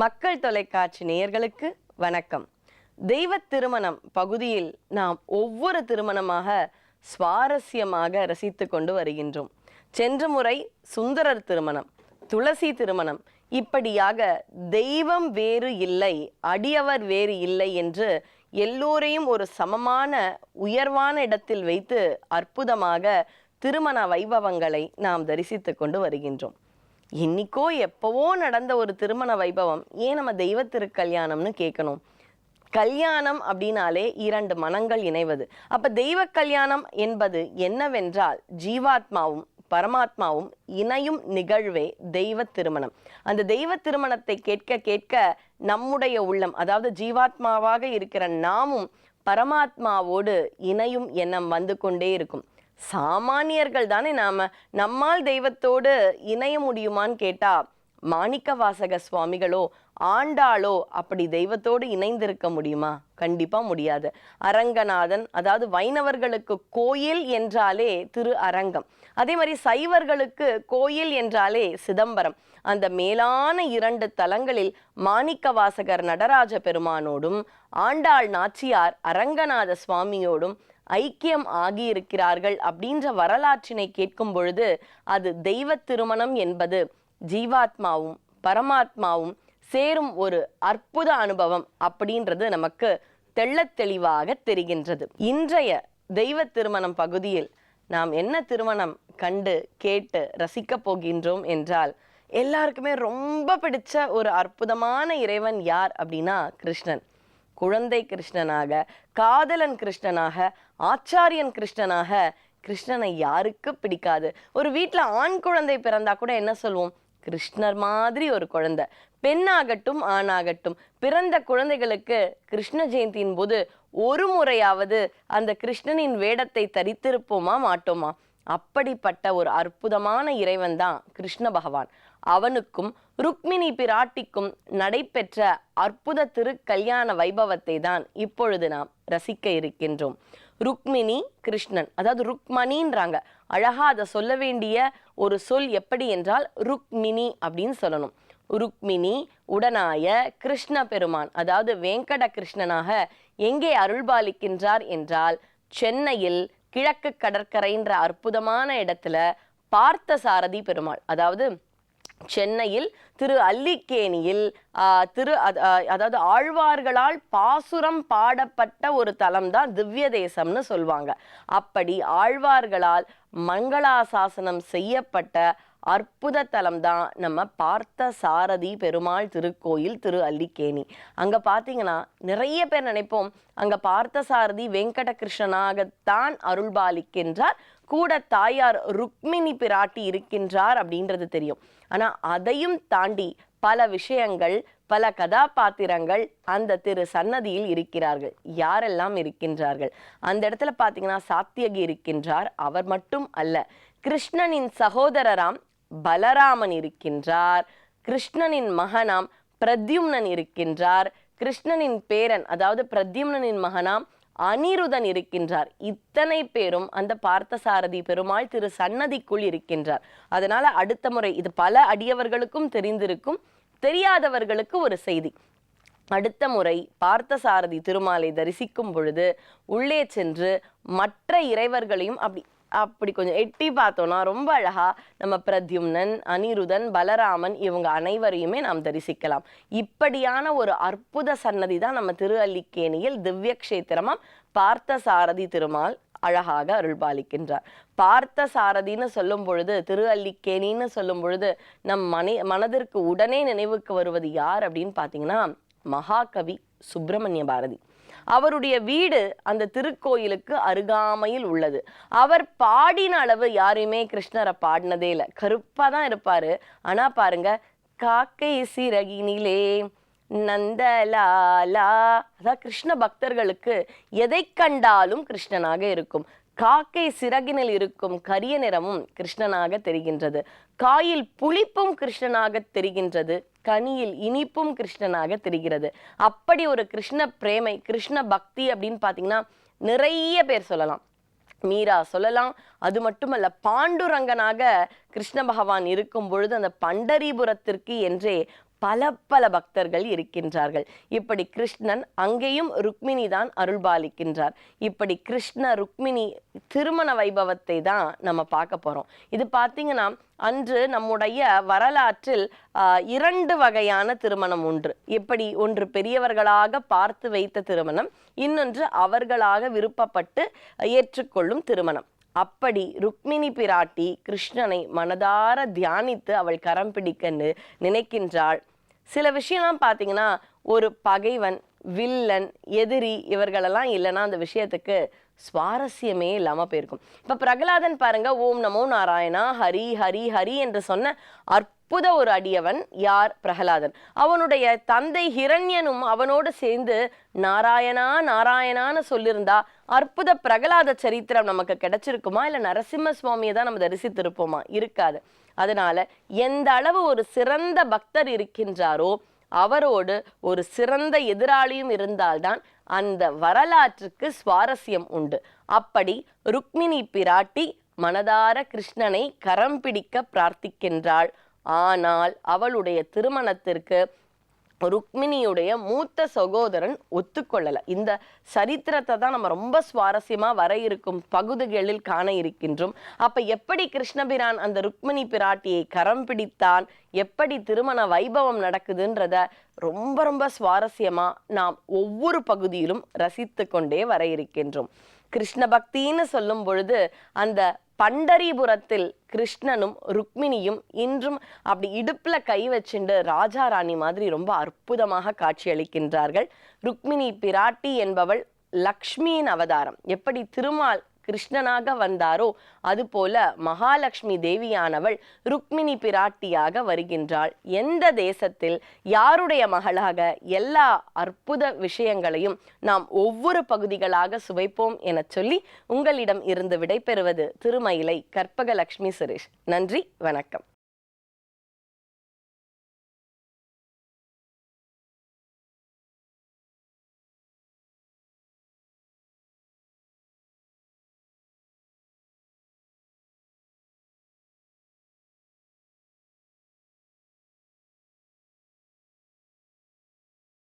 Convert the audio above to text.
மக்கள் தொலைக்காட்சி நேயர்களுக்கு வணக்கம். தெய்வ திருமணம் பகுதியில் நாம் ஒவ்வொரு திருமணமாக சுவாரஸ்யமாக ரசித்து கொண்டு வருகின்றோம். சென்ற முறை சுந்தரர் திருமணம் துளசி திருமணம். இப்படியாக தெய்வம் வேறு இல்லை அடியவர் வேறு இல்லை என்று எல்லோரையும் ஒரு சமமான உயர்வான இடத்தில் வைத்து அற்புதமாக திருமண வைபவங்களை நாம் தரிசித்து கொண்டு வருகின்றோம். இன்னிக்கோ எப்பவோ நடந்த ஒரு திருமண வைபவம். ஏன் நம்ம தெய்வத்திருக்கல்யாணம்னு கல்யாணம்னு கேட்கணும் கல்யாணம் அப்படின்னாலே இரண்டு மனங்கள் இணைவது. அப்ப தெய்வ கல்யாணம் என்பது என்னவென்றால் ஜீவாத்மாவும் பரமாத்மாவும் இணையும் நிகழ்வே தெய்வ திருமணம். அந்த தெய்வ திருமணத்தை கேட்க கேட்க நம்முடைய உள்ளம் அதாவது ஜீவாத்மாவாக இருக்கிற நாமும் பரமாத்மாவோடு இணையும் எண்ணம் வந்து கொண்டே இருக்கும். சாமானியர்கள் தானே நாம? நம்மால் தெய்வத்தோடு இணைய முடியுமான்னு கேட்டா மாணிக்க வாசக சுவாமிகளோ ஆண்டாளோ அப்படி தெய்வத்தோடு இணைந்திருக்க முடியுமா? கண்டிப்பா முடியாது. அரங்கநாதன் அதாவது வைணவர்களுக்கு கோயில் என்றாலே திரு அரங்கம். அதே மாதிரி சைவர்களுக்கு கோயில் என்றாலே சிதம்பரம். அந்த மேலான இரண்டு தலங்களில் மாணிக்க வாசகர் நடராஜ பெருமானோடும் ஆண்டாள் நாச்சியார் அரங்கநாத சுவாமியோடும் ஐக்கியம் ஆகியிருக்கிறார்கள் அப்படின்ற வரலாற்றினை கேட்கும் பொழுது அது தெய்வ திருமணம் என்பது ஜீவாத்மாவும் பரமாத்மாவும் சேரும் ஒரு அற்புத அனுபவம் அப்படின்றது நமக்கு தெள்ளத் தெளிவாக தெரிகின்றது. இன்றைய தெய்வ திருமணம் பகுதியில் நாம் என்ன திருமணம் கண்டு கேட்டு ரசிக்கப் போகின்றோம் என்றால் எல்லாருக்குமே ரொம்ப பிடிச்ச ஒரு அற்புதமான இறைவன் யார் அப்படின்னா கிருஷ்ணன். குழந்தை கிருஷ்ணனாக காதலன் கிருஷ்ணனாக ஆச்சாரியன் கிருஷ்ணனாக கிருஷ்ணனை யாருக்கு பிடிக்காது. ஒரு வீட்டில் ஆண் குழந்தை பிறந்தா கூட என்ன சொல்வோம்? கிருஷ்ணர் மாதிரி ஒரு குழந்தை. பெண்ணாகட்டும் ஆணாகட்டும் பிறந்த குழந்தைகளுக்கு கிருஷ்ண ஜெயந்தியின் போது ஒரு முறையாவது அந்த கிருஷ்ணனின் வேடத்தை தரித்திருப்போமா மாட்டோமா? அப்படிப்பட்ட ஒரு அற்புதமான இறைவன் தான் கிருஷ்ண பகவான். அவனுக்கும் ருக்மிணி பிராட்டிக்கும் நடைபெற்ற அற்புத திருக்கல்யாண வைபவத்தை தான் இப்பொழுது நாம் ரசிக்க இருக்கின்றோம். ருக்மிணி கிருஷ்ணன் அதாவது ருக்மணின்றாங்க. அழகா அதை சொல்ல வேண்டிய ஒரு சொல் எப்படி என்றால் ருக்மிணி அப்படின்னு சொல்லணும். ருக்மிணி உடனாய கிருஷ்ண பெருமான் அதாவது வெங்கட கிருஷ்ணனாக எங்கே அருள்பாலிக்கின்றார் என்றால் சென்னையில் கிழக்கு கடற்கரைன்ற அற்புதமான இடத்துல பார்த்த சாரதி பெருமாள் அதாவது சென்னையில் திரு அல்லிக்கேணியில் திரு அதாவது ஆழ்வார்களால் பாசுரம் பாடப்பட்ட ஒரு தலம் தான் திவ்ய தேசம்னு சொல்லுவாங்க அப்படி ஆழ்வார்களால் மங்களாசாசனம் செய்யப்பட்ட அற்புத தலம் தான் நம்ம பார்த்த சாரதி பெருமாள் திருக்கோயில் திரு அல்லிக்கேணி. அங்கே பார்த்தீங்கன்னா நிறைய பேர் நினைப்போம் அங்கே பார்த்த சாரதி வெங்கடகிருஷ்ணனாகத்தான் அருள்பாலிக்கின்றார் கூட தாயார் ருக்மிணி பிராட்டி இருக்கின்றார் அப்படின்றது தெரியும். ஆனால் அதையும் தாண்டி பல விஷயங்கள் பல கதாபாத்திரங்கள் அந்த திரு சன்னதியில் இருக்கிறார்கள். யாரெல்லாம் இருக்கின்றார்கள்? அந்த இடத்துல பார்த்தீங்கன்னா சாத்தியகி இருக்கின்றார். அவர் மட்டும் அல்ல. கிருஷ்ணனின் சகோதரராம் பலராமன் இருக்கின்றார். கிருஷ்ணனின் மகனாம் பிரத்யும்னன் இருக்கின்றார். கிருஷ்ணனின் பேரன் அதாவது பிரத்யும்னனின் மகனாம் அனிருதன் இருக்கின்றார். இத்தனை பேரும் அந்த பார்த்தசாரதி பெருமாள் திரு சன்னதிக்குள் இருக்கின்றார். அதனால அடுத்த முறை இது பல அடியவர்களுக்கும் தெரிந்திருக்கும் தெரியாதவர்களுக்கு ஒரு செய்தி. அடுத்த முறை பார்த்தசாரதி திருமாலை தரிசிக்கும் பொழுது உள்ளே சென்று மற்ற இறைவர்களையும் அப்படி அப்படி கொஞ்சம் எட்டி பார்த்தோம்னா ரொம்ப அழகா நம்ம பிரத்யும்னன் அனிருதன் பலராமன் இவங்க அனைவரையுமே நாம் தரிசிக்கலாம். இப்படியான ஒரு அற்புத சன்னதி தான் நம்ம திரு அல்லிக்கேணியில் திவ்ய கஷேத்திரமாம் பார்த்த சாரதி திருமால் அழகாக அருள்பாலிக்கின்றார். பார்த்த சாரதின்னு சொல்லும் பொழுது திருஅல்லிக்கேணின்னு சொல்லும் பொழுது நம் மனை மனதிற்கு உடனே நினைவுக்கு வருவது யார் அப்படின்னு பார்த்தீங்கன்னா மகாகவி சுப்பிரமணிய பாரதி. அவருடைய வீடு அந்த திருக்கோயிலுக்கு அருகாமையில் உள்ளது. அவர் பாடின அளவு யாரையுமே கிருஷ்ணரை பாடினதே இல்லை. கருப்பா தான் இருப்பாரு. ஆனா பாருங்க காக்கை சிறகினிலே நந்தலாலா அதான் கிருஷ்ண பக்தர்களுக்கு எதை கண்டாலும் கிருஷ்ணனாக இருக்கும். காக்கை சிறகினில் இருக்கும் கரிய நிறமும் கிருஷ்ணனாக தெரிகின்றது. காயில் புளிப்பும் கிருஷ்ணனாக தெரிகின்றது. கனியில் இனிப்பும் கிருஷ்ணனாக தெரிகிறது. அப்படி ஒரு கிருஷ்ண பிரேமை கிருஷ்ண பக்தி அப்படின்னு பார்த்தீங்கன்னா நிறைய பேர் சொல்லலாம். மீரா சொல்லலாம். அது மட்டுமல்ல பாண்டுரங்கனாக கிருஷ்ண பகவான் இருக்கும் பொழுது அந்த பண்டரிபுரத்திற்கு என்றே பல பல பக்தர்கள் இருக்கின்றார்கள். இப்படி கிருஷ்ணன் அங்கேயும் ருக்மிணி தான் அருள்பாலிக்கின்றார். இப்படி கிருஷ்ண ருக்மிணி திருமண வைபவத்தை தான் நம்ம பார்க்க போகிறோம் இது பார்த்தீங்கன்னா அன்று நம்முடைய வரலாற்றில் இரண்டு வகையான திருமணம் ஒன்று. எப்படி ஒன்று பெரியவர்களாக பார்த்து வைத்த திருமணம் இன்னொன்று அவர்களாக விருப்பப்பட்டு ஏற்றுக்கொள்ளும் திருமணம். அப்படி ருக்மிணி பிராட்டி கிருஷ்ணனை மனதார தியானித்து அவள் கரம் பிடிக்கன்னு நினைக்கின்றாள். சில விஷயம்லாம் பார்த்தீங்கன்னா ஒரு பகைவன் வில்லன் எதிரி இவர்களெல்லாம் இல்லைன்னா அந்த விஷயத்துக்கு சுவாரஸ்யமே இல்லாமல் போயிருக்கும். இப்போ பிரகலாதன் பாருங்க ஓம் நமோ நாராயணா ஹரி ஹரி ஹரி என்று சொன்ன அற்புத ஒரு அடியவன் யார்? பிரகலாதன். அவனுடைய தந்தை ஹிரண்யனும் அவனோடு சேர்ந்து நாராயணா நாராயணான்னு சொல்லியிருந்தா அற்புத பிரகலாத சரித்திரம் நமக்கு கிடைச்சிருக்குமா? இல்லை நரசிம்ம சுவாமியை தான் நம்ம தரிசித்திருப்போமா? இருக்காது. அதனால எந்த அளவு ஒரு சிறந்த பக்தர் இருக்கின்றாரோ அவரோடு ஒரு சிறந்த எதிராளியும் இருந்தால்தான் அந்த வரலாற்றுக்கு சுவாரஸ்யம் உண்டு. அப்படி ருக்மிணி பிராட்டி மனதார கிருஷ்ணனை கரம் பிடிக்க பிரார்த்திக்கின்றாள். ஆனால் அவளுடைய திருமணத்திற்கு ருக்மிணியுடைய மூத்த சகோதரன் ஒத்துக்கொள்ளலை. இந்த சரித்திரத்தை தான் நம்ம ரொம்ப சுவாரஸ்யமாக வர இருக்கும் பகுதிகளில் காண இருக்கின்றோம். அப்போ எப்படி கிருஷ்ணபிரான் அந்த ருக்மிணி பிராட்டியை கரம் பிடித்தான்? எப்படி திருமண வைபவம் நடக்குதுன்றத ரொம்ப ரொம்ப சுவாரஸ்யமாக நாம் ஒவ்வொரு பகுதியிலும் ரசித்து கொண்டே வர இருக்கின்றோம். கிருஷ்ண பக்தின்னு சொல்லும் பொழுது அந்த பண்டரிபுரத்தில் கிருஷ்ணனும் ருக்மிணியும் இன்றும் அப்படி இடுப்புல கை வச்சுண்டு ராஜா ராணி மாதிரி ரொம்ப அற்புதமாக காட்சியளிக்கின்றார்கள். ருக்மிணி பிராட்டி என்பவள் லக்ஷ்மியின் அவதாரம். எப்படி திருமால் கிருஷ்ணனாக வந்தாரோ அதுபோல மகாலட்சுமி தேவியானவள் ருக்மிணி பிராட்டியாக வருகின்றாள். எந்த தேசத்தில் யாருடைய மகளாக எல்லா அற்புத விஷயங்களையும் நாம் ஒவ்வொரு பகுதிகளாக சுவைப்போம் என சொல்லி உங்களிடம் இருந்து விடைபெறுவது திருமயிலை கற்பகலட்சுமி சுரேஷ். நன்றி வணக்கம்.